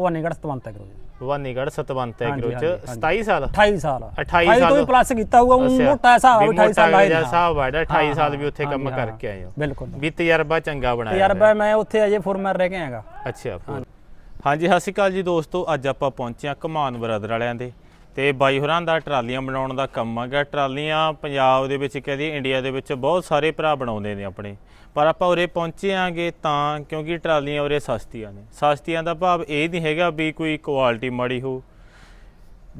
Bhawanigarh Satwant agro ਜੀ Bhawanigarh Satwant agro ਚ। ਹਾਂਜੀ, 27 ਸਾਲ? 28 ਸਾਲ। 28 ਸਾਲ ਤੋਂ ਵੀ ਪਲੱਸ ਕੀਤਾ ਹੋਊਗਾ ਅੱਛਾ। ਮੋਟਾ ਹਿਸਾਬ ਵੀ 28 ਸਾਲ ਮੋਟਾ ਲਾਏ ਜਿਹਾ ਨੇ। ਹਿਸਾਬ ਆ ਜਿਹੜਾ 28 ਹਾਂ, ਸਾਲ ਵੀ ਉੱਥੇ ਕੰਮ। ਕਰਕੇ ਆਏ ਹੋ। ਬਿਲਕੁਲ। ਵੀ ਤਜਰਬਾ ਚੰਗਾ ਬਣਾਇਆ ਤਜਰਬਾ ਮੈਂ ਉੱਥੇ ਅਜੇ ਫੋਰਮੈਨ ਰਹਿ ਕੇ ਆਇਆਗਾ। ਅੱਛਾ ਹਾਂਜੀ ਸਤਿ ਸ਼੍ਰੀ ਅਕਾਲ ਜੀ ਦੋਸਤੋ। ਅੱਜ ਆਪਾਂ ਪਹੁੰਚੇ ਹਾਂ ਕਮਾਨ ਬਰਦਰ ਵਾਲਿਆਂ ਦੇ। ਤੇ ਬਾਈ ਹੋਰਾਂ ਦਾ ਟਰਾਲੀਆਂ ਬਣਾਉਣ ਦਾ ਕੰਮ ਹੈਗਾ ਟਰਾਲੀਆਂ ਪੰਜਾਬ ਦੇ ਵਿੱਚ ਕਹਦੀ ਇੰਡੀਆ ਦੇ ਵਿੱਚ ਬਹੁਤ ਸਾਰੇ ਭਰਾ ਬਣਾਉਂਦੇ ਨੇ ਆਪਣੇ। ਪਰ ਆਪਾਂ ਉਰੇ ਪਹੁੰਚੇ ਆਂਗੇ ਤਾਂ ਕਿਉਂਕਿ ਟਰਾਲੀਆਂ ਉਰੇ ਸਸਤੀਆਂ ਨੇ। ਸਸਤੀਆਂ ਦਾ ਭਾਵ ਇਹ ਨਹੀਂ ਹੈਗਾ ਵੀ ਕੋਈ ਕੁਆਲਿਟੀ ਮਾੜੀ ਹੋ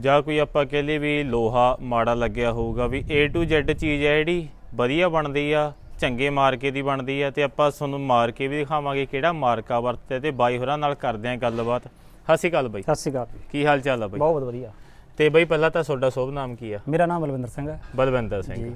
ਜਾਂ ਕੋਈ ਆਪਾਂ ਕਹਿ ਲਈਏ ਵੀ ਲੋਹਾ ਮਾੜਾ ਲੱਗਿਆ ਹੋਊਗਾ ਵੀ A to Z ਚੀਜ਼ ਹੈ ਜਿਹੜੀ ਵਧੀਆ ਬਣਦੀ ਆ ਚੰਗੇ ਮਾਰਕੇ ਦੀ ਬਣਦੀ ਆ ਤੇ ਆਪਾਂ ਤੁਹਾਨੂੰ ਮਾਰ ਕੇ ਵੀ ਦਿਖਾਵਾਂਗੇ ਕਿਹੜਾ ਮਾਰਕਾ ਵਰਤਿਆ ਤੇ ਬਾਈ ਹੋਰਾਂ ਨਾਲ ਕਰਦੇ ਆਂ ਗੱਲਬਾਤ। ਸਤਿ ਸ਼੍ਰੀ ਅਕਾਲ ਬਾਈ। ਸਤਿ ਸ਼੍ਰੀ ਅਕਾਲ। ਕੀ ਹਾਲ ਚਾਲ ਆ ਬਾਈ? ਬਹੁਤ ਵਧੀਆ। ਤੇ ਬਾਈ ਪਹਿਲਾਂ ਤਾਂ ਤੁਹਾਡਾ ਸ਼ੁਭ ਨਾਮ ਕੀ ਆ? ਮੇਰਾ ਨਾਮ ਬਲਵਿੰਦਰ ਸਿੰਘ ਹੈ। ਬਲਵੰਦਰ ਸਿੰਘ।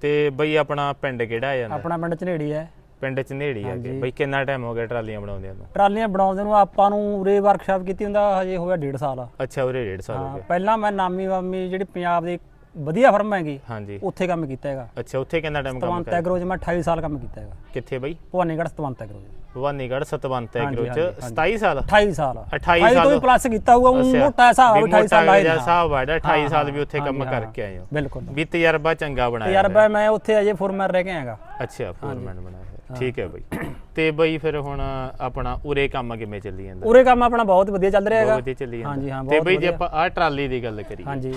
ਤੇ ਬਾਈ ਆਪਣਾ ਪਿੰਡ ਕਿਹੜਾ ਆ ਜਾਂਦਾ ਆਪਣਾ ਪਿੰਡ ਝਨੇੜੀ ਹੈ। ਪਿੰਡ ਚ ਨੇੜੀ ਆ ਗਏ ਬਾਈ ਕਿੰਨਾ ਟਾਈਮ ਹੋ ਗਿਆ ਟਰਾਲੀਆਂ ਬਣਾਉਂਦਿਆਂ ਨੂੰ? ਟਰਾਲੀਆਂ ਬਣਾਉਂਦੇ ਨੂੰ ਆਪਾਂ ਨੂੰ ਉਰੇ ਵਰਕਸ਼ਾਪ ਕੀਤੀ ਹੁੰਦਾ ਹਜੇ ਹੋਇਆ 1.5 ਸਾਲ। ਅੱਛਾ ਉਰੇ ਡੇਢ ਸਾਲ ਹੋ ਹਾਂ ਗਏ ਪਹਿਲਾਂ ਮੈਂ ਨਾਮੀ ਵਾਮੀ ਜਿਹੜੀ ਪੰਜਾਬ ਦੀ ਵਧੀਆ ਫਰਮ ਹੈਗੀ ਹਾਂਜੀ। ਉੱਥੇ ਕੰਮ ਕੀਤਾ ਹੈਗਾ। ਅੱਛਾ ਉੱਥੇ ਕਿੰਨਾ ਟਾਈਮ ਕੰਮ ਸਤਵੰਤ ਕਰਿਆ? ਐਗਰੋ 'ਚ ਮੈਂ 28 ਸਾਲ ਕੰਮ ਕੀਤਾ ਹੈਗਾ। ਕਿੱਥੇ ਬਾਈ? ਭਵਾਨੀਗੜ੍ਹ ਸਤਵੰਤ ਐਗਰੋ 'ਚ। ਭਵਾਨੀਗੜ੍ਹ ਸਤਵੰਤ ਹਾਂਜੀ, ਐਗਰੋ ਚ। ਹਾਂਜੀ, 27 ਸਾਲ? 28 ਸਾਲ। 28 ਤੋਂ ਸਾਲ। ਵੀ ਪਲੱਸ ਕੀਤਾ ਹੋਊਗਾ ਅੱਛਾ। ਮੋਟਾ ਹਿਸਾਬ ਵੀ 28 ਸਾਲ ਮੋਟਾ ਲਾਏ ਜਿਹਾ। ਹਿਸਾਬ ਆ ਜਿਹੜਾ 28 ਹਾਂ, ਸਾਲ ਵੀ ਉੱਥੇ ਕੰਮ। ਕਰਕੇ ਆਏ ਹੋ। ਬਿਲਕੁਲ। ਵੀ ਤਜਰਬਾ ਚੰਗਾ ਬਣਾਇਆ ਤਜਰਬਾ ਮੈਂ ਉੱਥੇ ਅਜੇ ਫੋਰਮੈਨ ਰਹਿ ਕੇ ਆਇਆਗਾ। ਹੋਇਆ। ਅੱਛਾ ਫੋਰਮੈਨ ਬਣਾਇਆ ਹੋਇਆ। ਠੀਕ ਹੈ ਬਾਈ। ਤੇ ਬਾਈ ਫਿਰ ਹੁਣ ਆਪਣਾ ਉਰੇ ਕੰਮ ਕਿਵੇਂ ਚੱਲੀ ਜਾਂਦਾ? ਉਰੇ ਕੰਮ ਆਪਣਾ ਬਹੁਤ ਵਧੀਆ ਚੱਲ ਰਿਹਾ ਬਹੁਤ ਹੈਗਾ। ਵਧੀਆ ਚੱਲੀ ਜਾਂਦਾ। ਹਾਂਜੀ, ਹਾਂ, ਤੇ ਬਹੁਤ ਬਾਈ ਜੇ ਵਧੀਆ। ਆਪਾਂ ਆਹ ਟਰਾਲੀ ਦੀ ਗੱਲ ਕਰੀਏ। ਹਾਂਜੀ।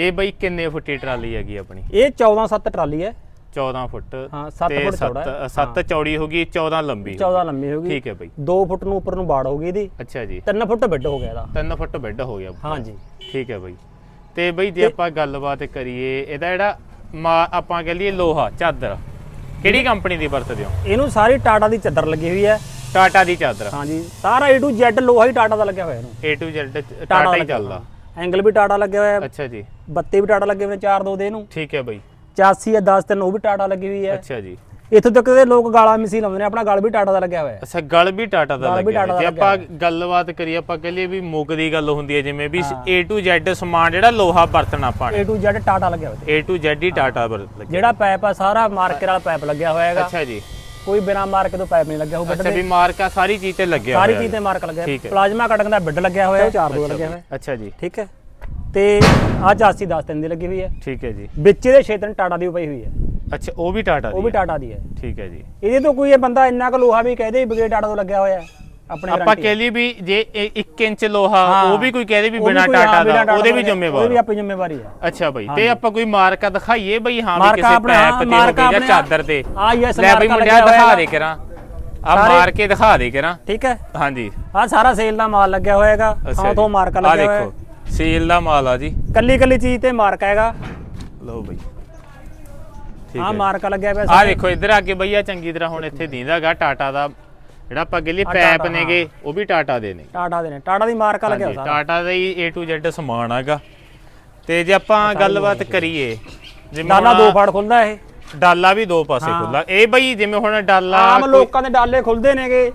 ਇਹ ਬਾਈ ਕਿੰਨੇ ਫੁੱਟੀ ਟਰਾਲੀ ਹੈਗੀ ਆਪਣੀ? ਇਹ 14 7 ਟਰਾਲੀ ਹੈ। 14 ਫੁੱਟ ਹਾਂ 7 ਫੁੱਟ ਚੌੜਾ ਹੈ। 7 ਚੌੜੀ ਹੋਗੀ 14 ਲੰਬੀ 14 ਲੰਮੀ ਹੋਗੀ ਠੀਕ ਹੈ ਬਾਈ। 2 ਫੁੱਟ ਨੂੰ ਉੱਪਰ ਨੂੰ ਬਾੜ ਹੋਗੀ ਇਹਦੀ। ਅੱਛਾ ਜੀ। 3 ਫੁੱਟ ਬੈੱਡ ਹੋ ਗਿਆ ਇਹਦਾ। 3 ਫੁੱਟ ਬੈੱਡ ਹੋ ਗਿਆ। ਹਾਂਜੀ ਠੀਕ ਹੈ ਬਾਈ। ਤੇ ਬਈ ਜੇ ਆਪਾਂ ਗੱਲਬਾਤ ਕਰੀਏ ਇਹਦਾ ਜਿਹੜਾ ਆਪਾਂ ਕਹ ਲਈਏ ਲੋਹਾ ਚਾਦਰ ਕਿਹੜੀ ਕੰਪਨੀ ਦੀ ਵਰਤਦੇ ਹੋ? ਇਹਨੂੰ ਸਾਰੀ ਟਾਟਾ ਦੀ ਚੱਦਰ ਲੱਗੀ ਹੋਈ ਹੈ। ਟਾਟਾ ਦੀ ਚਾਦਰ। ਹਾਂਜੀ ਸਾਰਾ A to Z ਲੋਹਾ ਹੀ ਟਾਟਾ ਦਾ ਲੱਗਿਆ ਹੋਇਆ ਇਹਨੂੰ। A to Z ਟਾਟਾ ਹੀ ਚੱਲਦਾ। ਐਂਗਲ ਵੀ ਟਾਟਾ ਲੱਗਿਆ ਹੋਇਆ ਹੈ। ਅੱਛਾ ਜੀ। ਬੱਤੇ ਵੀ ਟਾਟਾ ਲੱਗੇ ਹੋਏ ਨੇ, ਚਾਰ ਦੋ ਦੇ ਇਹਨੂੰ। ਠੀਕ ਹੈ ਬਾਈ। 84 ਹੈ 10 ਤਿੰਨ ਉਹ ਵੀ ਟਾਟਾ ਲੱਗੀ ਹੋਈ ਹੈ। ਅੱਛਾ ਜੀ। ਇੱਥੋਂ ਤੱਕ ਦੇ ਲੋਕ ਗਾਲਾਂ ਮਿਸੀ ਲਾਉਂਦੇ ਨੇ ਆਪਣਾ ਗਲ ਵੀ ਟਾਟਾ ਦਾ ਲੱਗਿਆ ਹੋਇਆ ਹੈ। ਅੱਛਾ ਗਲ ਵੀ ਟਾਟਾ ਦਾ ਲੱਗਿਆ ਦਾ ਜੇ ਆਪਾਂ ਗੱਲਬਾਤ ਕਰੀਏ ਆਪਾਂ ਕਹ ਲਈਏ ਵੀ ਮੁੱਕ ਦੀ ਗੱਲ ਹੁੰਦੀ ਹੈ ਜਿਵੇਂ ਵੀ A to Z ਸਮਾਨ ਜਿਹੜਾ ਲੋਹਾ ਵਰਤਣਾ ਆਪਾਂ A to Z ਟਾਟਾ ਲੱਗਿਆ ਹੋਇਆ। A to Z ਹੀ ਟਾਟਾ ਵਰਤ ਲੱਗਿਆ। ਜਿਹੜਾ ਪਾਈਪ ਆ ਸਾਰਾ ਮਾਰਕੇ ਵਾਲਾ ਪਾਈਪ ਲੱਗਿਆ ਹੋਇਆ ਹੈਗਾ। ਅੱਛਾ ਜੀ। ਕੋਈ ਬਿਨਾ ਮਾਰਕੇ ਤੋਂ ਪਾਈਪ ਨਹੀਂ ਲੱਗਿਆ ਹੋਊ ਬੈੱਡ ਅੱਛਾ ਵੀ ਮਾਰਕਾ ਸਾਰੀ ਚੀਜ਼ ਤੇ ਲੱਗਿਆ ਸਾਰੀ ਚੀਜ਼ ਤੇ ਮਾਰਕ ਲੱਗਿਆ। ਪਲਾਜ਼ਮਾ ਕਟਿੰਗ ਦਾ ਬੈੱਡ ਲੱਗਿਆ ਹੋਇਆ। ਹੈ ਚਾਰ ਦੋ ਲੱਗਿਆ ਹੋਇਆ। ਅੱਛਾ ਜੀ। ਠੀਕ ਹੈ। ਤੇ ਅੱਜ 80 10 ਤਿੰਨ ਦੀ ਲੱਗੀ ਹੋਈ ਹੈ। ਠੀਕ ਹੈ ਜੀ। ਵਿੱਚ ਇਹਦੇ 6 ਤਿੰਨ ਟਾਟਾ ਦੀ ਪਈ ਹੋਈ ਹੈ। ਅੱਛਾ ਉਹ ਵੀ ਟਾਟਾ ਉਹ ਦੀ ਵੀ ਹੈ। ਟਾਟਾ ਦੀ ਹੈ। ਠੀਕ ਹੈ ਜੀ। ਇਹਦੇ ਤੋਂ ਕੋਈ ਇਹ ਬੰਦਾ ਇੰਨਾ ਕੁ ਲੋਹਾ ਵੀ ਕਹਦੇ ਬਗੇ ਟਾਟਾ ਤੋਂ ਲੱਗਿਆ ਹੋਇਆ ਹੈ। ਆਪਣੇ ਆਪਾਂ ਕਹਿ ਲਈ ਵੀ ਜੇ 1 ਇੰਚ ਲੋਹਾ ਹਾਂ। ਉਹ ਵੀ ਕੋਈ ਕਹਦੇ ਵੀ ਬਿਨਾ ਹਾਂ, ਟਾਟਾ ਦਾ ਉਹਦੇ ਵੀ ਉਹਦੀ ਜ਼ਿੰਮੇਵਾਰ ਵੀ ਆਪਣੀ ਜ਼ਿੰਮੇਵਾਰੀ ਹੈ ਅੱਛਾ ਬਾਈ ਤੇ ਆਪਾਂ ਕੋਈ ਮਾਰਕਾ ਦਿਖਾਈਏ ਬਈ ਹਾਂ ਵੀ ਕਿਸੇ ਪੈਪ ਤੇ ਜਾਂ ਆਪਣੇ ਚਾਦਰ ਤੇ। ਆ ਯੈਸ ਲੈ ਬਈ ਮੁੰਡਿਆ ਦਿਖਾ ਦੇ ਕਰਾਂ। ਆ ਮਾਰ ਕੇ ਦਿਖਾ ਦੇ ਕਰਾਂ। ਠੀਕ ਹੈ। ਹਾਂਜੀ। ਆ ਸਾਰਾ ਸੇਲ ਦਾ ਮਾਲ ਲੱਗਿਆ ਹੋਇਆ ਹੈਗਾ। ਅੱਛਾ ਥਾਂ ਤੋਂ। ਮਾਰਕਾ ਲੱਗਿਆ ਹੋਇਆ। ਦੇਖੋ ਸੇਲ ਦਾ ਮਾਲ ਆ ਜੀ। ਕੱਲੀ ਕੱਲੀ ਚੀਜ਼ ਤੇ ਮਾਰਕਾ ਹੈਗਾ। ਲਓ ਬਈ। ਠੀਕ ਆ ਹੈ ਮਾਰਕਾ ਲੱਗਿਆ ਹੋਇਆ ਆ। ਦੇਖੋ ਇੱਧਰ ਅੱਗੇ ਬਈ ਆ ਚੰਗੀ ਤਰ੍ਹਾਂ ਹੁਣ ਇੱਥੇ ਦੀਂਦਾਗਾ ਟਾਟਾ ਦਾ ਜਿਹੜਾ ਆਪਾਂ ਗਿੱਲੀ ਆਹ ਪੈਪ ਨੇਗੇ ਉਹ ਵੀ ਟਾਟਾ ਦੇ ਨੇ ਟਾਟਾ ਦੇ ਨੇ। ਟਾਟਾ ਦੀ ਮਾਰਕਾ ਲੱਗਿਆ ਸਾਰਾ? ਟਾਟਾ ਦਾ ਹੀ A to Z ਸਮਾਨ ਹੈਗਾ। ਤੇ ਜੇ ਆਪਾਂ ਗੱਲਬਾਤ ਕਰੀਏ ਜਿਵੇਂ ਡਾਲਾ ਦੋ ਫਾੜ ਖੁੱਲਦਾ ਇਹ। ਡਾਲਾ ਵੀ ਦੋ ਪਾਸੇ ਖੁੱਲਾ ਇਹ ਬਈ ਜਿਵੇਂ ਹੁਣ ਡਾਲਾ ਆਮ ਲੋਕਾਂ ਦੇ ਡਾਲੇ ਖੁੱਲਦੇ ਨੇਗੇ।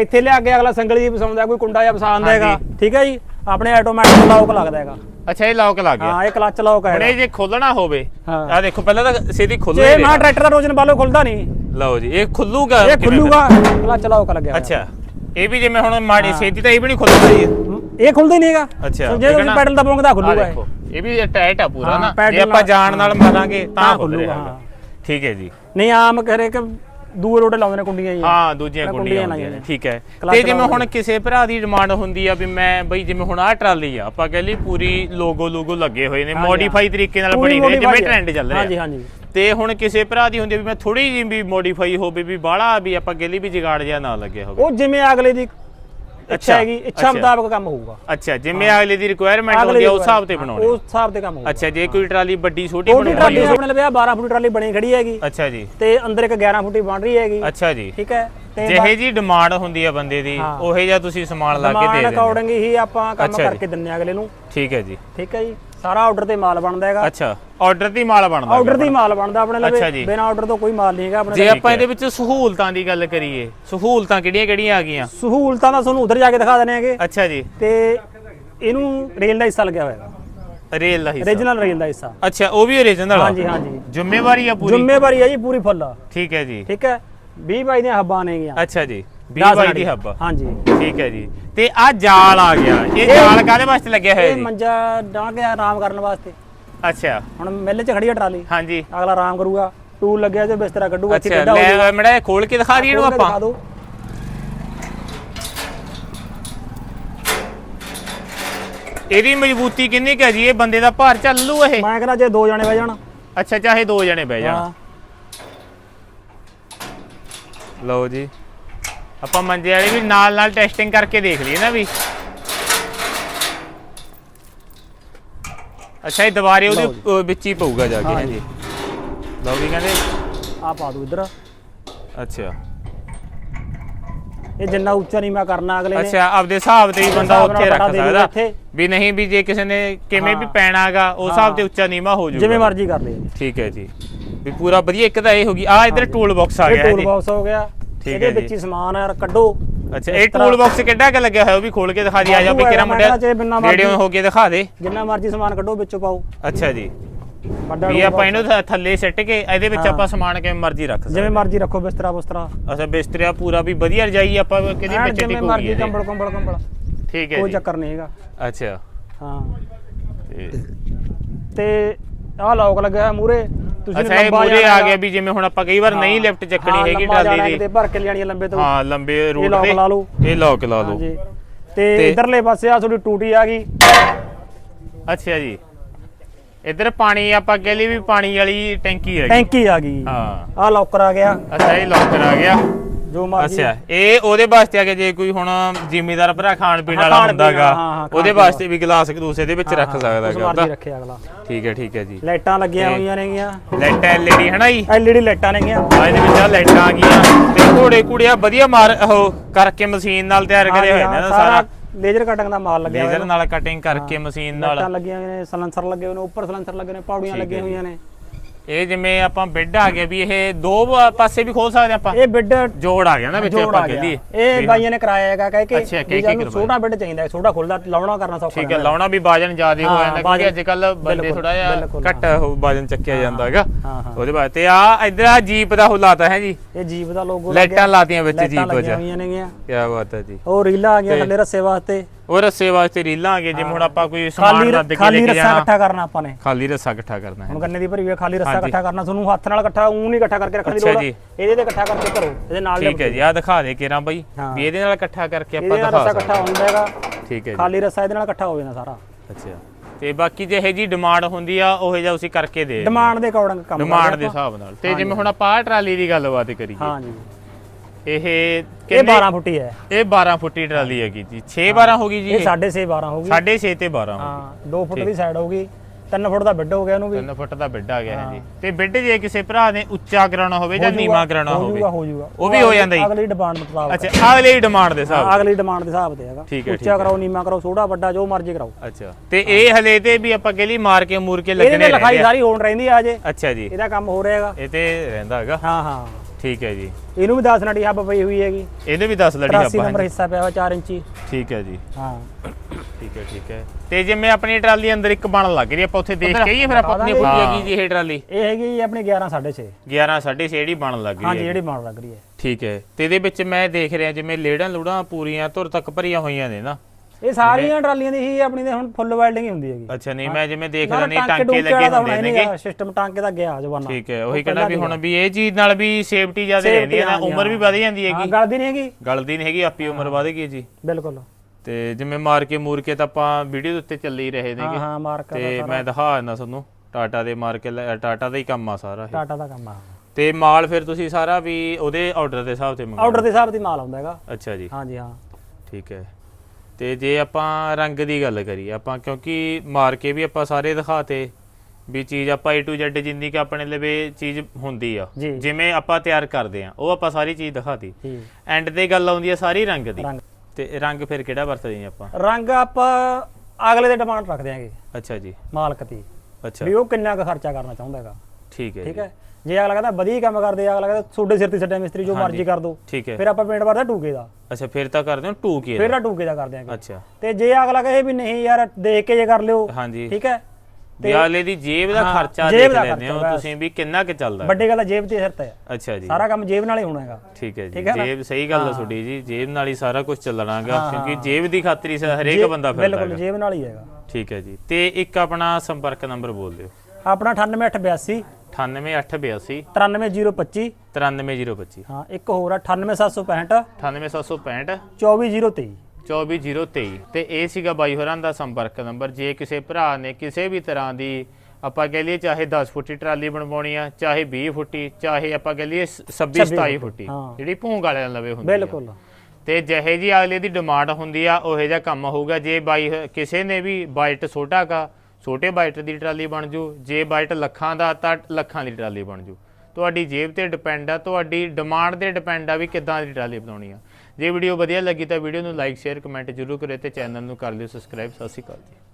ਇੱਥੇ ਲਿਆ ਕੇ ਅਗਲਾ ਸੰਗਲੀ ਜੀ ਪਸਾਉਂਦਾ ਕੋਈ ਕੁੰਡਾ ਜਾਂ ਪਸਾਉਂਦਾ ਹੈਗਾ। ਠੀਕ ਹੈ ਜੀ? ਆਪਣੇ ਆਟੋਮੈਟਿਕ ਲੌਕ ਲੱਗਦਾ ਹੈਗਾ। ਅੱਛਾ ਇਹ ਲੌਕ ਲੱਗ ਗਿਆ। ਹਾਂ ਇਹ ਕਲੱਚ ਲੌਕ ਹੁਣ ਹੈ ਇਹ ਜੇ ਖੋਲਣਾ ਹੋਵੇ ਹਾਂ। ਆ ਦੇਖੋ ਪਹਿਲਾਂ ਤਾਂ ਸਿੱਧੀ ਖੁੱਲ ਜੇ ਮਾ ਟਰੈਕਟਰ ਦਾ ਰੋਜਨ ਬਾਲੋ ਖੁੱਲਦਾ ਨਹੀਂ। ਲਓ ਜੀ ਇਹ ਖੁੱਲੂਗਾ ਇਹ ਕਿਵੇਂ? ਖੁੱਲੂਗਾ ਕਲੱਚ ਲੌਕ ਲੱਗਿਆ ਹੋਇਆ। ਅੱਛਾ ਇਹ ਵੀ ਜਿਵੇਂ ਹੁਣ ਮਾੜੀ ਛੇਤੀ ਤਾਂ ਇਹ ਵੀ ਨਹੀਂ ਖੁੱਲਦਾ ਜੀ। ਇਹ ਖੁੱਲਦਾ ਹੀ ਨਹੀਂਗਾ ਅੱਛਾ, ਜੇ ਤੁਸੀਂ? ਪੈਡਲ ਦਬਾਉਂਗੇ ਤਾਂ ਆ ਖੁੱਲੂਗਾ ਇਹ। ਦੇਖੋ ਇਹ ਵੀ ਟਾਈਟ ਆ ਪੂਰਾ ਹਾਂ, ਨਾ। ਪੈਡਲ ਜੇ ਆਪਾਂ ਨਾਲ- ਜਾਣ ਨਾਲ ਮਾਰਾਂਗੇ ਤਾਂ ਤਾਂ ਖੁੱਲ ਖੁੱਲੂਗਾ, ਰਿਹਾ ਹਾਂ। ਠੀਕ ਹੈ ਜੀ। ਨਹੀਂ ਆਮ ਕਰੇ ਕਿ ਦੂਰ ਰੋਡੇ ਲਾਉਂਦੇ ਨੇ ਕੁੰਡੀਆਂ ਜੀ ਹਾਂ ਦੂਜੀਆਂ ਕੁੰਡੀਆਂ ਹੁੰਦੀਆਂ ਨੇ ਠੀਕ ਹੈ। ਤੇ ਜਿਵੇਂ ਹੁਣ ਕਿਸੇ ਭਰਾ ਦੀ ਡਿਮਾਂਡ ਹੁੰਦੀ ਆ ਵੀ ਮੈਂ ਬਈ ਜਿਵੇਂ ਹੁਣ ਆਹ ਟਰਾਲੀ ਆ ਆਪਾਂ ਕਹਿ ਲਈ ਪੂਰੀ ਲੋਗੋ ਲੋਗੋ ਲੱਗੇ ਹੋਏ ਨੇ ਮੋਡੀਫਾਈ ਤਰੀਕੇ ਨਾਲ ਬਣੀ ਹੋਈ ਜਿਵੇਂ। ਟ੍ਰੈਂਡ ਚੱਲ ਰਿਹਾ। ਹਾਂਜੀ ਹਾਂਜੀ। ਤੇ ਹੁਣ ਕਿਸੇ ਭਰਾ ਦੀ ਹੁੰਦੀ ਵੀ ਮੈਂ ਥੋੜੀ ਜਿਹੀ ਵੀ ਮੋਡੀਫਾਈ ਹੋਵੇ ਵੀ ਬਾਹਲਾ ਵੀ ਆਪਾਂ ਕਹਿ ਲਈ ਵੀ ਜਗਾੜ ਜਿਹਾ ਨਾ ਲੱਗਿਆ ਹੋਵੇ। ਉਹ ਜਿਵੇਂ ਅਗਲੇ ਦੀ ਇੱਛਾ ਅੱਛਾ, ਹੈਗੀ ਇੱਛਾ। ਮੁਤਾਬਕ ਕੰਮ ਹੋਊਗਾ। ਅੱਛਾ ਜਿਵੇਂ ਅਗਲੇ ਦੀ ਰਿਕੁਆਇਰਮੈਂਟ ਹੁੰਦੀ ਉਸ ਹਿਸਾਬ ਤੇ ਬਣਾਉਣੇ। ਉਸ ਹਿਸਾਬ ਤੇ ਕੰਮ ਹੋਊਗਾ। ਅੱਛਾ ਜੇ ਕੋਈ ਟਰਾਲੀ ਵੱਡੀ ਛੋਟੀ ਛੋਟੀ ਟਰਾਲੀ ਬਣਾਉਣੀ ਆਪਣੇ ਲਵੇ 12 ਫੁੱਟ ਟਰਾਲੀ ਬਣੀ ਖੜੀ ਹੈਗੀ। ਅੱਛਾ ਜੀ। ਤੇ ਅੰਦਰ ਇੱਕ 11 ਫੁੱਟੀ ਬਣ ਰਹੀ ਹੈਗੀ। ਅੱਛਾ ਜੀ। ਠੀਕ ਹੈ ਜਿਹੇ ਜੀ ਡਿਮਾਂਡ ਹੁੰਦੀ ਆ ਬੰਦੇ ਦੀ ਹਾਂ। ਉਹੇ ਜਿਹਾ ਤੁਸੀਂ ਸਮਾਨ ਲਾ ਕੇ ਦੇ ਮਾਨ ਦਿੰਦੇ ਹੋ। ਅਕੋਰਡਿੰਗ ਹੀ ਆਪਾਂ ਕੰਮ ਜੀ। ਕਰਕੇ ਦਿੰਨੇ ਆ ਅਗਲੇ ਨੂੰ। ਠੀਕ ਹੈ ਜੀ। ਠੀਕ ਹੈ ਜੀ। ਸਾਰਾ ਆਰਡਰ ਤੇ ਮਾਲ ਬਣਦਾ ਹੈਗਾ। ਅੱਛਾ ਆਰਡਰ ਦੀ ਮਾਲ ਬਣਦਾ ਆਰਡਰ ਦੀ ਮਾਲ ਬਣਦਾ ਆਪਣੇ ਲਵੇ। ਬਿਨਾ ਆਰਡਰ ਤੋਂ ਕੋਈ ਮਾਲ ਨਹੀਂ ਹੈਗਾ ਆਪਣੇ ਜੇ। ਆਪਾਂ ਇਹਦੇ ਵਿੱਚ ਸਹੂਲਤਾਂ ਦੀ ਗੱਲ ਕਰੀਏ ਸਹੂਲਤਾਂ ਕਿਹੜੀਆਂ ਕਿਹੜੀਆਂ ਆ ਗਈਆਂ? ਸਹੂਲਤਾਂ ਦਾ ਤੁਹਾਨੂੰ ਉਧਰ ਜਾ ਕੇ ਦਿਖਾ ਦੇਣੇ ਹੈਗੇ। ਅੱਛਾ ਜੀ। ਤੇ ਇਹਨੂੰ ਰੇਲ ਦਾ ਹਿੱਸਾ ਲੱਗਿਆ ਹੋਇਆ ਹੈਗਾ। ਰੇਲ ਦਾ ਹਿੱਸਾ। ਰੀਜਨਲ ਰੇਲ ਦਾ ਹਿੱਸਾ। ਅੱਛਾ ਉਹ ਵੀ ਓਰੀਜਨਲ ਆ? ਹਾਂਜੀ ਹਾਂਜੀ। ਜ਼ਿੰਮੇਵਾਰੀ ਆ ਪੂਰੀ? ਜ਼ਿੰਮੇਵਾਰੀ ਹੈ ਜੀ ਪੂਰੀ ਫੁੱਲ ਠੀਕ ਹੈ ਜੀ। ਠੀਕ ਹੈ? 20 ਬਾਈ ਦੀਆਂ ਹੱਬਾਂ ਨੇਗੀਆਂ ਅੱਛਾ ਜੀ। 20 ਬਾਈ ਦੀ ਹੱਬ ਹਾਂਜੀ। ਠੀਕ ਹੈ ਜੀ। ਤੇ ਆ ਜਾਲ ਆ ਗਿਆ। ਇਹ ਜਾਲ ਕਾਹਦੇ ਵਾਸਤੇ ਲੱਗਿਆ ਹੋਇਆ ਇਹ ਜੀ? ਮੰਜਾ ਡਾਹ ਗਿਆ ਆਰਾਮ ਕਰਨ ਵਾਸਤੇ। ਅੱਛਾ। ਹੁਣ ਮਿੱਲ 'ਚ ਖੜੀ ਆ ਟਰਾਲੀ। ਹਾਂਜੀ। ਅਗਲਾ ਆਰਾਮ ਕਰੂਗਾ। ਟੂਲ ਲੱਗਿਆ ਜੋ ਬਿਸਤਰਾ ਕੱਢੂਗਾ ਇੱਥੇ ਅੱਛਾ ਟੇਢਾ ਹੋ ਜਾਊਗਾ। ਲੈ ਮੜਾ ਖੋਲ ਕੇ ਦਿਖਾ ਦਈਏ ਇਹਨੂੰ ਖੋਲ ਕੇ ਆਪਾਂ। ਦਿਖਾ ਦਿਓ। ਇਹਦੀ ਮਜ਼ਬੂਤੀ ਕਿੰਨੀ ਕੁ ਹੈ ਜੀ? ਇਹ ਬੰਦੇ ਦਾ ਭਾਰ ਚੱਲ ਲੂ ਇਹ? ਮੈਂ ਕਹਿੰਦਾ ਜੇ ਦੋ ਜਣੇ ਬਹਿ ਜਾਣ। ਅੱਛਾ ਚਾਹੇ ਦੋ ਜਣੇ ਬਹਿ ਜਾਣ। ਹਾਂ। ਲਓ ਜੀ। ਆਪਾਂ ਮੰਜੇ ਵਾਲੀ ਵੀ ਨਾਲ ਨਾਲ ਟੈਸਟਿੰਗ ਕਰਕੇ ਦੇਖ ਲਈਏ ਨਾ ਵੀ। ਅੱਛਾ ਇਹ ਦੁਬਾਰੇ ਉਹਦੇ ਜੀ। ਵਿੱਚ ਹੀ ਪਊਗਾ ਜਾ ਕੇ ਹਾਂ ਹੈ ਜੀ। ਲਓ ਵੀ ਕਹਿੰਦੇ। ਆ ਪਾ ਦੂ ਇੱਧਰ। ਅੱਛਾ। ਇਹ ਜਿੰਨਾ ਉੱਚਾ ਨਹੀਂ ਮੈਂ ਕਰਨਾ ਅਗਲੇ ਨੇ। ਅੱਛਾ ਆਪਦੇ ਹਿਸਾਬ ਤੇ ਵੀ ਬੰਦਾ ਉੱਥੇ ਰੱਖ ਸਕਦਾ। ਵੀ ਨਹੀਂ ਵੀ ਜੇ ਕਿਸੇ ਨੇ ਕਿਵੇਂ ਵੀ ਹਾਂ। ਪੈਣਾਗਾ ਉਸ ਹਿਸਾਬ ਤੇ ਉੱਚਾ ਨੀਵਾ ਹੋ ਜਾਊਗਾ। ਜਿਵੇਂ ਮਰਜ਼ੀ ਕਰ ਲਈ ਠੀਕ ਹੈ ਜੀ। ਵੀ ਪੂਰਾ ਵਧੀਆ ਇੱਕ ਤਾਂ ਇਹ ਹੋ ਗਈ। ਆ ਇਧਰ ਟੂਲ ਬਾਕਸ ਆ ਗਿਆ ਹੈ ਟੂਲ ਜੀ ਬਾਕਸ ਹੋ ਗਿਆ। ਠੀਕ ਇਹਦੇ ਹੈ ਵਿੱਚ। ਹੀ ਸਮਾਨ ਹੈ ਕੱਢੋ। ਅੱਛਾ ਇਹ ਟੂਲ ਬਾਕਸ ਕਿੱਡਾ ਕੁ ਲੱਗਿਆ ਹੋਇਆ ਉਹ ਵੀ ਖੋਲ ਕੇ ਦਿਖਾ ਦੀ ਆ ਜਾ ਵੀ ਕਿਹੜਾ ਮੁੰਡਿਆ ਮਰਜ਼ੀ- ਹੋ ਕੇ ਦਿਖਾ ਦੇ। ਜਿੰਨਾ ਮਰਜ਼ੀ ਸਮਾਨ ਕੱਢੋ ਵਿੱਚੋਂ ਪਾਓ। ਅੱਛਾ ਜੀ। ਵੀ ਆਪਾਂ। ਇਹਨੂੰ ਥੱਲੇ ਸਿੱਟ ਕੇ ਇਹਦੇ ਵਿੱਚ ਹਾਂ। ਆਪਾਂ ਸਮਾਨ ਕਿਵੇਂ ਮਰਜ਼ੀ ਰੱਖ ਸਕਦੇ ਜਿਵੇਂ ਮਰਜ਼ੀ ਰੱਖੋ ਬਿਸਤਰਾ ਬੁਸਤਰਾ। ਅੱਛਾ ਬਿਸਤਰਿਆ ਪੂਰਾ ਵੀ ਵਧੀਆ ਰਜਾਈ ਆਪਾਂ ਕਿਹਦੇ ਵਿੱਚ ਜਿਵੇਂ ਟਿਕੂਗੀ ਮਰਜ਼ੀ ਇਹ। ਕੰਬਲ ਕੰਬਲ ਕੰਬਲ। ਠੀਕ ਹੈ ਕੋਈ ਚੱਕਰ ਨਹੀਂ ਹੈਗਾ। ਅੱਛਾ। ਹਾਂ। ਤੇ ਆਹ ਲੌਕ ਲੱਗਿਆ ਹੈ ਮੂਰੇ ਤੁਸੀਂ ਅੱਛਾ ਇਹ ਲੰਬਾ ਮੂਰੇ ਆ। ਗਿਆ ਵੀ ਜਿਵੇਂ ਹੁਣ ਆਪਾਂ ਕਈ ਵਾਰ ਨਹੀਂ ਲਿਫਟ ਚੱਕਣੀ ਹੈਗੀ ਲੰਬਾ ਜਾਣਾ ਟਰਾਲੀ ਕਿਤੇ ਦੀ ਭਰ ਕੇ ਲਿਆਣੀ ਲੰਬੇ ਤੋਂ। ਹਾਂ ਲੰਬੇ ਰੂਟ lock ਤੇ। ਲਾ ਲਓ। ਇਹ ਲੋਕ ਲਾ ਲਓ। ਹਾਂਜੀ। ਤੇ ਤੇ- ਇਧਰਲੇ ਪਾਸੇ ਆ ਤੁਹਾਡੀ ਟੂਟੀ ਆ ਗਈ। ਅੱਛਾ ਜੀ। ਇੱਧਰ ਪਾਣੀ ਆਪਾਂ ਕਹਿ ਲਈ ਵੀ ਪਾਣੀ ਵਾਲੀ ਟੈਂਕੀ ਹੈਗੀ। ਟੈਂਕੀ ਆ ਗਈ। ਹਾਂ। ਆ ਲੌਕਰ ਆ ਗਿਆ। ਅੱਛਾ ਇਹ ਲੋਕਰ ਆ ਗਿਆ। ਜੋ ਮਰਜ਼ੀ ਅੱਛਾ ਇਹ ਉਹਦੇ ਵਾਸਤੇ ਆ ਕਿ ਜੇ ਕੋਈ ਹੁਣ ਜ਼ਿਮੀਦਾਰ ਭਰਾ ਖਾਣ ਪੀਣ ਹਾਂ, ਵਾਲਾ ਹੁੰਦਾਗਾ ਹਾਂ, ਹਾਂ, ਉਹਦੇ ਵਾਸਤੇ ਵੀ ਗਲਾਸ ਗਲੂਸ ਇਹਦੇ ਵਿੱਚ ਰੱਖ ਸਕਦਾ ਹੈਗਾ ਮਰਜ਼ੀ ਅਗਲਾ। ਠੀਕ ਹੈ ਠੀਕ ਹੈ ਜੀ। ਲਾਈਟਾਂ ਲੱਗੀਆਂ ਹੋਈਆਂ ਨੇਗੀਆਂ। ਲਾਈਟ ਐਲਈਡੀ ਹਨਾ ਜੀ? ਐਲਈਡੀ ਲਾਈਟਾਂ ਨੇਗੀਆਂ। ਆ ਇਹਦੇ ਵਿੱਚ ਆ ਲਾਈਟਾਂ ਆ ਗਈਆਂ। ਤੇ ਘੋੜੇ ਕੁੜਿਆ ਵਧੀਆ ਮਾਰ ਉਹ ਕਰਕੇ ਮਸ਼ੀਨ ਨਾਲ ਤਿਆਰ ਕਰੇ ਹੋਏ ਨੇ ਸਾਰਾ ਲੇਜ਼ਰ ਕਟਿੰਗ ਦਾ ਮਾਲ ਲੱਗਿਆ ਲੇਜ਼ਰ ਹੋਇਆ ਨਾਲ ਕਟਿੰਗ ਕਰਕੇ ਮਸ਼ੀਨ ਲਾਈਟਾਂ ਨਾਲ ਲੱਗੀਆਂ ਹੋਈਆਂ ਨੇ ਸਲੈਂਸਰ ਲੱਗੇ ਹੋਏ ਨੇ ਉੱਪਰ ਸਲੈਂਸਰ ਲੱਗੇ ਨੇ ਪੌੜੀਆਂ ਹੈ ਲੱਗੀਆਂ। ਹੋਈਆਂ ਨੇ। ਇਹ ਜਿਵੇਂ ਆਪਾਂ ਬੈੱਡ ਆ ਗਿਆ ਵੀ ਇਹ ਦੋ ਪਾਸੇ ਵੀ ਖੋਲ ਸਕਦੇ ਆਪਾਂ। ਇਹ ਬੈੱਡ ਜੋੜ ਆ ਗਿਆ ਨਾ ਵਿੱਚ ਆਪਾਂ ਆ ਕਹਿ ਗਿਆ। ਲਈਏ ਇਹ ਵੀ ਬਾਈਆਂ ਨੇ ਕਰਾਇਆ ਹੈਗਾ ਕਹਿ ਕੇ ਅੱਛਾ, ਕਹਿ ਕੇ। ਛੋਟਾ ਬੈੱਡ ਚਾਹੀਦਾ ਹੈ, ਛੋਟਾ ਖੁੱਲਦਾ ਲਾਉਣਾ ਕਰਨਾ ਸੌਖਾ ਠੀਕ ਹੈ। ਲਾਉਣਾ ਵੀ ਬਾਜਨ ਜ਼ਿਆਦਾ ਹੋ ਜਾਂਦਾ ਕਿਉਂਕਿ ਅੱਜ ਕੱਲ ਬੰਦੇ ਥੋੜਾ ਜਿਹਾ ਘੱਟ ਬਾਜਨ ਚੱਕਿਆ ਜਾਂਦਾ ਹੈਗਾ। ਉਹਦੇ ਬਾਅਦ ਤੇ ਆ ਇਧਰ ਆ ਜੀਪ ਦਾ ਉਹ ਲਾਤਾ ਹੈ ਜੀ। ਇਹ ਜੀਪ ਦਾ ਲੋਗੋ ਲਾਈਟਾਂ ਲਾਤੀਆਂ ਵਿੱਚ ਜੀਪ ਵਿੱਚ। ਕੀ ਬਾਤ ਹੈ ਜੀ। ਉਹ ਰੀਲਾਂ ਆ ਗਈਆਂ ਤੇ- ਥੱਲੇ ਰੱਸੇ ਵਾਸਤੇ। ਉਹ ਰੱਸੇ ਵਾਸਤੇ ਰੀਲਾਂ ਆ ਗਈਆਂ ਜਿਵੇਂ ਹੁਣ ਆਪਾਂ ਕੋਈ ਸਮਾਨ ਖਾਲੀ ਰੱਦ ਕੇ ਲੈ ਖਾਲੀ ਕੇ ਰੱਸਾ ਜਾਣਾ। ਇਕੱਠਾ ਕਰਨਾ ਆਪਾਂ ਨੇ। ਖਾਲੀ ਰੱਸਾ ਇਕੱਠਾ ਕਰਨਾ ਹੈ। ਹੁਣ ਗੰਨੇ ਦੀ ਭਰੀ ਹੋਈ ਖਾਲੀ ਰੱਸਾ ਹਾਂਜੀ। ਇਕੱਠਾ ਕਰਨਾ ਤੁਹਾਨੂੰ ਹੱਥ ਨਾਲ ਇਕੱਠਾ ਉਹ ਨਹੀਂ ਇਕੱਠਾ ਕਰਕੇ ਰੱਖਣ ਦੀ ਅੱਛਾ ਲੋੜ ਜੀ। ਇਹਦੇ ਤੇ ਇਕੱਠਾ ਕਰਕੇ ਕਰੋ ਇਹਦੇ ਨਾਲ ਠੀਕ ਹੈ ਜੀ ਆ ਦਿਖਾ ਦੇ ਕੇਰਾਂ ਬਾਈ ਹਾਂ। ਵੀ ਇਹਦੇ ਨਾਲ ਇਕੱਠਾ ਕਰਕੇ ਆਪਾਂ ਇਹਦੇ ਨਾਲ ਰੱਸਾ ਇਕੱਠਾ ਹੁੰਦਾ ਹੈਗਾ। ਠੀਕ ਹੈ ਜੀ। ਖਾਲੀ ਰੱਸਾ ਇਹਦੇ ਨਾਲ ਇਕੱਠਾ ਹੋ ਜਾਂਦਾ ਸਾਰਾ। ਅੱਛਾ। ਤੇ ਬਾਕੀ ਜੇ ਇਹ ਜੀ ਡਿਮਾਂਡ ਹੁੰਦੀ ਆ ਉਹ ਜਿਹਾ ਅਸੀਂ ਕਰਕੇ ਦੇ ਡਿਮਾਂਡ ਦੇ ਅਕੋਰਡਿੰਗ ਕੰਮ ਡਿਮਾਂਡ ਦੇ ਆਪਾਂ। ਹਿਸਾਬ ਨਾਲ। ਤੇ ਜਿਵੇਂ ਹੁਣ ਆਪਾਂ ਆਹ ਟਰਾਲੀ ਦੀ ਗੱਲਬਾਤ ਕਰੀਏ। ਹਾਂ ਜੀ ਇਹ ਇਹ ਕਿੰਨੇ 12 ਫੁੱਟੀ ਹੈ। ਇਹ 12 ਫੁੱਟੀ ਟਰਾਲੀ ਹੈਗੀ ਜੀ। 6 12 ਹੋ ਗਈ ਜੀ ਇਹ 6.5 12 ਹੋਊਗੀ 6.5 ਤੇ 12 ਹੋ ਹਾਂ 2 ਫੁੱਟ ਦੀ ਸਾਈਡ ਹੋਊਗੀ 3 ਫੁੱਟ ਦਾ ਬੈੱਡ ਹੋ ਗਿਆ ਇਹਨੂੰ ਵੀ। 3 ਫੁੱਟ ਦਾ ਬੈੱਡ ਆ ਗਿਆ ਹੈ ਜੀ। ਤੇ ਬੈੱਡ ਜੇ ਕਿਸੇ ਭਰਾ ਨੇ ਉੱਚਾ ਕਰਾਉਣਾ ਹੋਵੇ ਜਾਂ ਨੀਵਾ ਕਰਾਉਣਾ ਹੋ ਹੋਵੇ ਹੋ ਜਾਊਗਾ ਉਹ ਵੀ ਹੋ ਜਾਂਦਾ ਜੀ। ਅਗਲੀ ਡਿਮਾਂਡ ਮੁਤਾਬਕ ਅੱਛਾ ਅਗਲੇ ਡਿਮਾਂਡ ਦੇ ਹਿਸਾਬ ਹਾਂ, ਅਗਲੀ ਡਿਮਾਂਡ ਦੇ ਹਿਸਾਬ ਤੇ ਹੈਗਾ। ਠੀਕ ਹੈ, ਉੱਚਾ ਕਰਾਓ ਨੀਵਾਂ ਕਰਾਓ ਛੋਟਾ ਵੱਡਾ ਜੋ ਮਰਜ਼ੀ ਕਰਾਓ। ਅੱਛਾ। ਤੇ ਇਹ ਹਲੇ ਤੇ ਵੀ ਆਪਾਂ ਕਹਿ ਲਈ ਮਾਰ ਕੇ ਮੂਰ ਕੇ ਇਹਦੇ ਲੱਗਣੇ ਲਿਖਾਈ ਰਹਿੰਦੇ ਆ। ਸਾਰੀ ਹੋਣ ਰਹਿੰਦੀ ਆ ਅਜੇ। ਅੱਛਾ ਜੀ। ਇਹਦਾ ਕੰਮ ਹੋ ਰਿਹਾ ਹੈਗਾ। ਇਹ ਤੇ ਰਹਿੰਦਾ ਹੈਗਾ। ਹਾਂ ਹਾਂ। ਠੀਕ ਹੈ ਜੀ। ਇਹਨੂੰ ਵੀ 10 ਨੜੀ ਹੱਬ ਪਈ ਹੋਈ ਹੈਗੀ। ਇਹਦੇ ਵੀ 10 ਲੜੀ 83 ਆਪਾਂ ਨੰਬਰ ਹਾਂਜੀ। ਹਿੱਸਾ ਪਿਆ ਹੋਇਆ 4 ਇੰਚੀ। ਠੀਕ ਹੈ ਜੀ। ਹਾਂ। ਠੀਕ ਹੈ ਠੀਕ ਹੈ। ਤੇ ਜਿਵੇਂ ਆਪਣੀ ਟਰਾਲੀ ਅੰਦਰ ਇੱਕ ਬਣ ਲੱਗ ਰਹੀ ਆਪਾਂ ਉੱਥੇ ਦੇਖ ਕੇ ਆਈਏ ਫਿਰ ਆਪਾਂ ਆਪਣੀ ਫੁੱਟੀ ਹੈਗੀ ਜੀ ਇਹ ਟਰਾਲੀ। ਇਹ ਹੈਗੀ ਜੀ ਆਪਣੀ 11 6.5 11 6.5 ਜਿਹੜੀ ਬਣ ਲੱਗ ਹਾਂਜੀ ਰਹੀ ਹੈ ਜਿਹੜੀ ਬਣ ਲੱਗ ਰਹੀ ਹੈ। ਠੀਕ ਹੈ। ਤੇ ਇਹਦੇ ਵਿੱਚ ਮੈਂ ਦੇਖ ਰਿਹਾ ਜਿਵੇਂ ਲੇੜਾਂ ਲੂੜਾਂ ਪੂਰੀਆਂ ਧੁਰ ਤੱਕ ਭਰੀਆਂ ਹੋਈਆਂ ਨੇ ਨਾ। ਇਹ ਸਾਰੀਆਂ ਟਰਾਲੀਆਂ ਦੀ ਹੀ ਆਪਣੀ ਦੇ ਹੁਣ ਫੁੱਲ ਵੈਲਡਿੰਗ ਹੀ ਹੁੰਦੀ ਹੈਗੀ। ਅੱਛਾ ਨਹੀਂ ਮੈਂ ਜਿਵੇਂ ਦੇਖ ਨਹੀਂ ਟਾਂਕੇ ਲੱਗੇ ਤਾਂ ਹੁੰਦੇ ਨੇਗੇ। ਸਿਸਟਮ ਟਾਂਕੇ ਦਾ ਗਿਆ ਜਵਾਨਾ। ਠੀਕ ਹੈ ਉਹੀ ਕਹਿੰਦਾ ਵੀ ਹੁਣ ਵੀ ਇਹ ਚੀਜ਼ ਨਾਲ ਵੀ ਸੇਫਟੀ ਜ਼ਿਆਦਾ ਰਹਿੰਦੀ ਹੈ ਨਾ ਉਮਰ ਵੀ ਹਾਂ। ਵਧ ਜਾਂਦੀ ਹਾਂ ਹੈਗੀ ਗਲਦੀ ਨਹੀਂ ਹੈਗੀ। ਗਲਦੀ ਨਹੀਂ ਹੈਗੀ ਆਪੀ ਉਮਰ ਵਧ ਗਈ ਜੀ। ਬਿਲਕੁਲ। ਤੇ ਜਿਵੇਂ ਮਾਰ ਕੇ ਮੂਰ ਕੇ ਤਾਂ ਆਪਾਂ ਵੀਡੀਓ ਦੇ ਉੱਤੇ ਚੱਲੇ ਹੀ ਰਹੇ ਹਾਂ ਨੇਗੇ। ਹਾਂ ਮਾਰਕਾ ਤੇ ਮੈਂ ਦਿਖਾ ਦਿੰਦਾ ਤੁਹਾਨੂੰ ਟਾਟਾ ਦੇ ਮਾਰ ਕੇ ਟਾਟਾ ਦਾ ਹੀ ਕੰਮ ਆ ਸਾਰਾ ਇਹ। ਟਾਟਾ ਦਾ ਕੰਮ ਆ। ਤੇ ਮਾਲ ਫਿਰ ਤੁਸੀਂ ਸਾਰਾ ਵੀ ਉਹਦੇ ਆਰਡਰ ਦੇ ਹਿਸਾਬ ਤੇ ਮੰਗਾਓ ਆਰਡਰ ਦੇ ਹਿਸਾਬ ਦੀ ਮਾਲ ਆਉਂਦਾ ਹੈਗਾ। ਅੱਛਾ ਜੀ। ਹਾਂਜੀ ਹਾਂ। ਠੀਕ ਹੈ। ਤੇ ਜੇ ਆਪਾਂ ਰੰਗ ਦੀ ਗੱਲ ਕਰੀਏ ਆਪਾਂ ਕਿਉਂਕਿ ਮਾਰ ਕੇ ਵੀ ਆਪਾਂ ਸਾਰੇ ਦਿਖਾਤੇ ਵੀ ਚੀਜ਼ ਆਪਾਂ A to Z ਜਿੰਨੀ ਕਿ ਆਪਣੇ ਲਵੇ ਚੀਜ਼ ਹੁੰਦੀ ਆ। ਜੀ। ਜਿਵੇਂ ਆਪਾਂ ਤਿਆਰ ਕਰਦੇ ਆ ਉਹ ਆਪਾਂ ਸਾਰੀ ਚੀਜ਼ ਦਿਖਾਤੀ। ਜੀ। ਐਂਡ ਤੇ ਗੱਲ ਆਉਂਦੀ ਆ ਸਾਰੀ ਰੰਗ ਦੀ। ਰੰਗ। ਤੇ ਰੰਗ ਫਿਰ ਕਿਹੜਾ ਵਰਤਦੇ ਜੀ ਆਪਾਂ? ਰੰਗ ਆਪਾਂ ਅਗਲੇ ਦੇ ਡਿਮਾਂਡ ਰੱਖਦੇ ਆਂਗੇ। ਅੱਛਾ ਜੀ। ਮਾਲਕ ਦੀ। ਅੱਛਾ। ਵੀ ਉਹ ਕਿੰਨਾ ਕੁ ਖਰਚਾ ਕਰਨਾ ਚਾਹੁੰਦਾ ਹੈਗਾ। ਠੀਕ ਹੈ ਠੀਕ ਜੀ, ਹੈ। ਜੇ ਅਗਲਾ ਕਹਿੰਦਾ ਵਧੀਆ ਕੰਮ ਕਰਦੇ ਆ, ਅਗਲਾ ਕਹਿੰਦਾ ਤੁਹਾਡੇ ਸਿਰ ਤੇ ਛੱਡਿਆ ਮਿਸਤਰੀ ਜੋ ਮਰਜ਼ੀ ਕਰ ਦੋ। ਠੀਕ ਹੈ। ਫਿਰ ਆਪਾਂ ਪੇਂਟ ਵਰਦਾ ਟੂਕੇ ਦਾ। ਅੱਛਾ ਫਿਰ ਤਾਂ ਕਰਦੇ ਹੋ 2 ਕੀ ਫਿਰ ਨਾ ਟੂਕੇ ਦਾ ਕਰਦੇ ਆਂਗੇ। ਅੱਛਾ। ਤੇ ਜੇ ਅਗਲਾ ਕਹੇ ਵੀ ਨਹੀਂ ਯਾਰ ਦੇਖ ਕੇ ਜੇ ਕਰ ਲਿਓ ਹਾਂਜੀ। ਠੀਕ ਹੈ? ਵੀ ਅਗਲੇ ਦੀ ਜੇਬ ਦਾ ਖਰਚਾ ਦੇਖ ਲੈਂਦੇ ਹੋ। ਤੁਸੀਂ ਵੀ ਕਿੰਨਾ ਕੁ ਚੱਲਦਾ। ਵੱਡੀ ਗੱਲ ਆ ਜੇਬ ਤੇ ਸਿਰ ਤੇ ਹੈ। ਅੱਛਾ ਜੀ। ਸਾਰਾ ਕੰਮ ਜੇਬ ਨਾਲ ਹੀ ਹੋਣਾ ਹੈਗਾ। ਠੀਕ ਹੈ ਜੀ? ਜੇਬ ਸਹੀ ਗੱਲ ਹੈ। ਤੁਹਾਡੀ ਜੀ। ਜੇਬ ਨਾਲ ਹੀ ਸਾਰਾ ਕੁਝ ਚੱਲਣਾਗਾ ਕਿਉਂਕਿ ਜੇਬ ਦੀ ਖਾਤਰ ਹਰੇਕ ਬੰਦਾ ਫਿਰਦਾ ਬਿਲਕੁਲ ਜੇਬ ਨਾਲ ਹੀ ਹੈਗਾ। ਠੀਕ ਹੈ ਜੀ। ਤੇ ਇੱਕ ਆਪਣਾ ਸੰਪਰਕ ਨੰਬਰ ਬੋਲ ਦਿਓ। ਆਪਣਾ 98882 98882 93025 93025 ਹਾਂ ਇੱਕ ਹੋਰ ਆ 98765 98765 24023 24023 ਤੇ ਇਹ ਸੀਗਾ ਬਾਈ ਹੋਰਾਂ ਦਾ ਸੰਪਰਕ ਨੰਬਰ। ਜੇ ਕਿਸੇ ਭਰਾ ਨੇ ਕਿਸੇ ਵੀ ਤਰ੍ਹਾਂ ਦੀ ਆਪਾਂ ਕਹਿ ਲਈਏ ਚਾਹੇ 10 ਫੁੱਟੀ ਟਰਾਲੀ ਬਣਵਾਉਣੀ ਆ ਚਾਹੇ 20 ਫੁੱਟੀ ਚਾਹੇ ਆਪਾਂ ਕਹਿ ਲਈਏ 26 27 ਫੁੱਟੀ। ਜਿਹੜੀ ਭੂੰਗ ਵਾਲਿਆਂ ਲਵੇ ਹੁੰਦੀ ਆ। ਬਿਲਕੁਲ। ਤੇ ਜਿਹੇ ਜੀ ਅਗਲੇ ਦੀ ਡਿਮਾਂਡ ਹੁੰਦੀ ਆ ਉਹੇ ਜਿਹਾ ਕੰਮ ਹੋਊਗਾ। ਜੇ ਬਾਈ ਕਿਸੇ ਨੇ ਵੀ ਬਾਈਟ ਛੋਟਾ ਕਾ ਛੋਟੇ ਬਾਈਟ ਦੀ ਟਰਾਲੀ ਬਣ ਜੂ, ਜੇ ਬਾਈਟ ਲੱਖਾਂ ਦਾ, ਤਾਂ ਲੱਖਾਂ ਦੀ ਟਰਾਲੀ ਬਣ ਜੂ। ਤੁਹਾਡੀ ਜੇਬ ਤੇ ਡਿਪੈਂਡ ਆ, ਤੁਹਾਡੀ ਡਿਮਾਂਡ ਤੇ ਡਿਪੈਂਡ ਆ ਵੀ ਕਿੱਦਾਂ ਦੀ ਟਰਾਲੀ ਬਣਾਉਣੀ ਆ। ਜੇ ਵੀਡੀਓ ਵਧੀਆ ਲੱਗੀ ਤਾਂ ਵੀਡੀਓ ਨੂੰ ਲਾਈਕ ਸ਼ੇਅਰ ਕਮੈਂਟ ਜ਼ਰੂਰ ਕਰਿਓ ਤੇ ਚੈਨਲ ਨੂੰ ਕਰ ਲਿਓ ਸਬਸਕ੍ਰਾਈਬ ਸਤਿ ਸ਼੍ਰੀ ਅਕਾਲ ਜੀ।